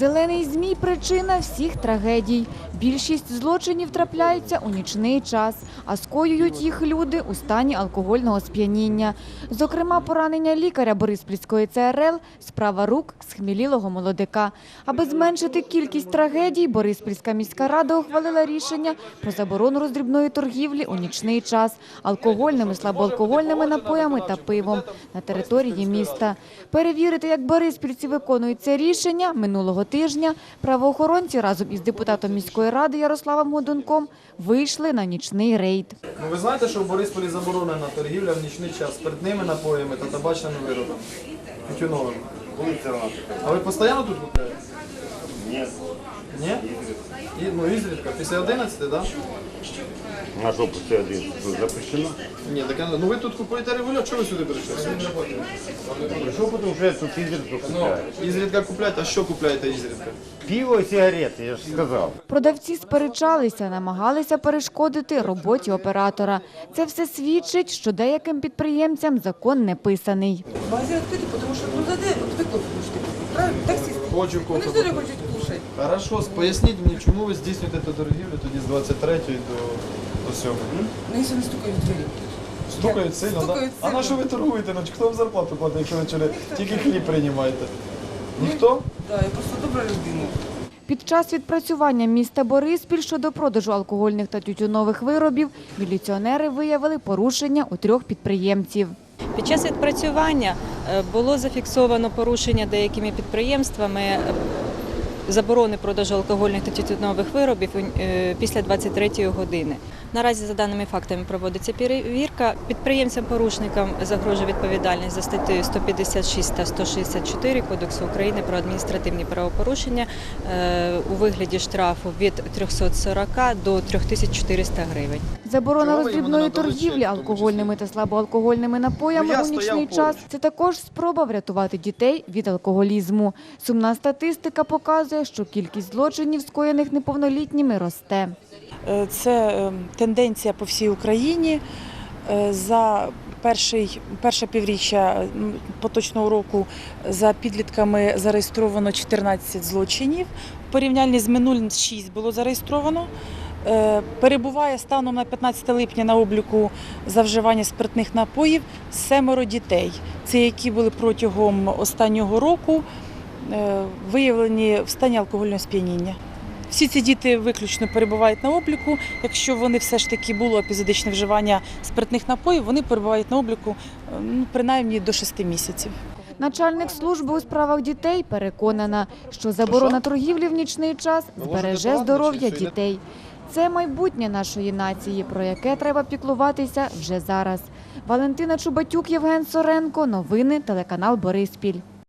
Зелений змій – причина всіх трагедій. Більшість злочинів трапляються у нічний час, а скоюють їх люди у стані алкогольного сп'яніння. Зокрема, поранення лікаря Бориспільської ЦРЛ – справа рук схмілілого молодика. Аби зменшити кількість трагедій, Бориспільська міська рада ухвалила рішення про заборону роздрібної торгівлі у нічний час алкогольними, слабоалкогольними напоями та пивом на території міста. Перевірити, як бориспільці виконують це рішення минулого тижня, правоохоронці разом із депутатом міської ради Ярославом Годунком вийшли на нічний рейд. Ну ви знаєте, що в Борисполі заборонена торгівля в нічний час спиртними напоями та табачними виробами? Тютюновими. А ви постійно тут купуєте? Ні. Ні? І, ну, ізрідка. Після 11, так? Да? На що це один? Тут запрещено? Ні, так ну ви тут купуєте регулярно, чого ви сюди прийшли? Прийшов, тому що я тут ізредка купляю. Ізрідка купляєте, а що купляєте ізрідка? Пиво і сигарети, я ж сказав. Продавці сперечалися, намагалися перешкодити роботі оператора. Це все свідчить, що деяким підприємцям закон не писаний. Магазин открытый, потому что ну задай, вот вы кофе будете купить, правильно? Таксисты. Хочу Вони все хочуть кушать. Хорошо, поясніть мені, чому ви здійснюєте цю торгівлю тоді з 23 до, до 7? Ну якщо не стукають в двері. Стукають сильно, так? Стукають А на сильно. що ви торгуєте? Ну, хто вам зарплату платить, якщо ви тільки хліб приймаєте? Ніхто? Да, я просто добра людина. Під час відпрацювання міста Бориспіль щодо продажу алкогольних та тютюнових виробів міліціонери виявили порушення у трьох підприємців. Під час відпрацювання е, було зафіксовано порушення деякими підприємствами заборони продажу алкогольних та тютюнових виробів е, після 23 години. Наразі за даними фактами проводиться перевірка. Підприємцям-порушникам загрожує відповідальність за статтею 156 та 164 Кодексу України про адміністративні правопорушення е, у вигляді штрафу від 340 до 3400 гривень. Заборона роздрібної торгівлі алкогольними та слабоалкогольними напоями Ну, у нічний час це також спроба врятувати дітей від алкоголізму. Сумна статистика показує, що кількість злочинів, скоєних неповнолітніми, росте. Е, Це е, тенденція по всій Україні. Е, За перший, перше півріччя поточного року за підлітками зареєстровано 14 злочинів. В порівнянні з минулим 6 було зареєстровано. Е, Перебуває станом на 15 липня на обліку за вживання спиртних напоїв семеро дітей. Це які були протягом останнього року е, виявлені в стані алкогольного сп'яніння. Всі ці діти виключно перебувають на обліку. Якщо вони все ж таки було епізодичне вживання спиртних напоїв, вони перебувають на обліку е, ну, принаймні до 6 місяців. Начальник служби у справах дітей переконана, що заборона торгівлі в нічний час збереже здоров'я дітей. Це майбутнє нашої нації, про яке треба піклуватися вже зараз. Валентина Чубатюк, Євген Соренко. Новини телеканал Бориспіль.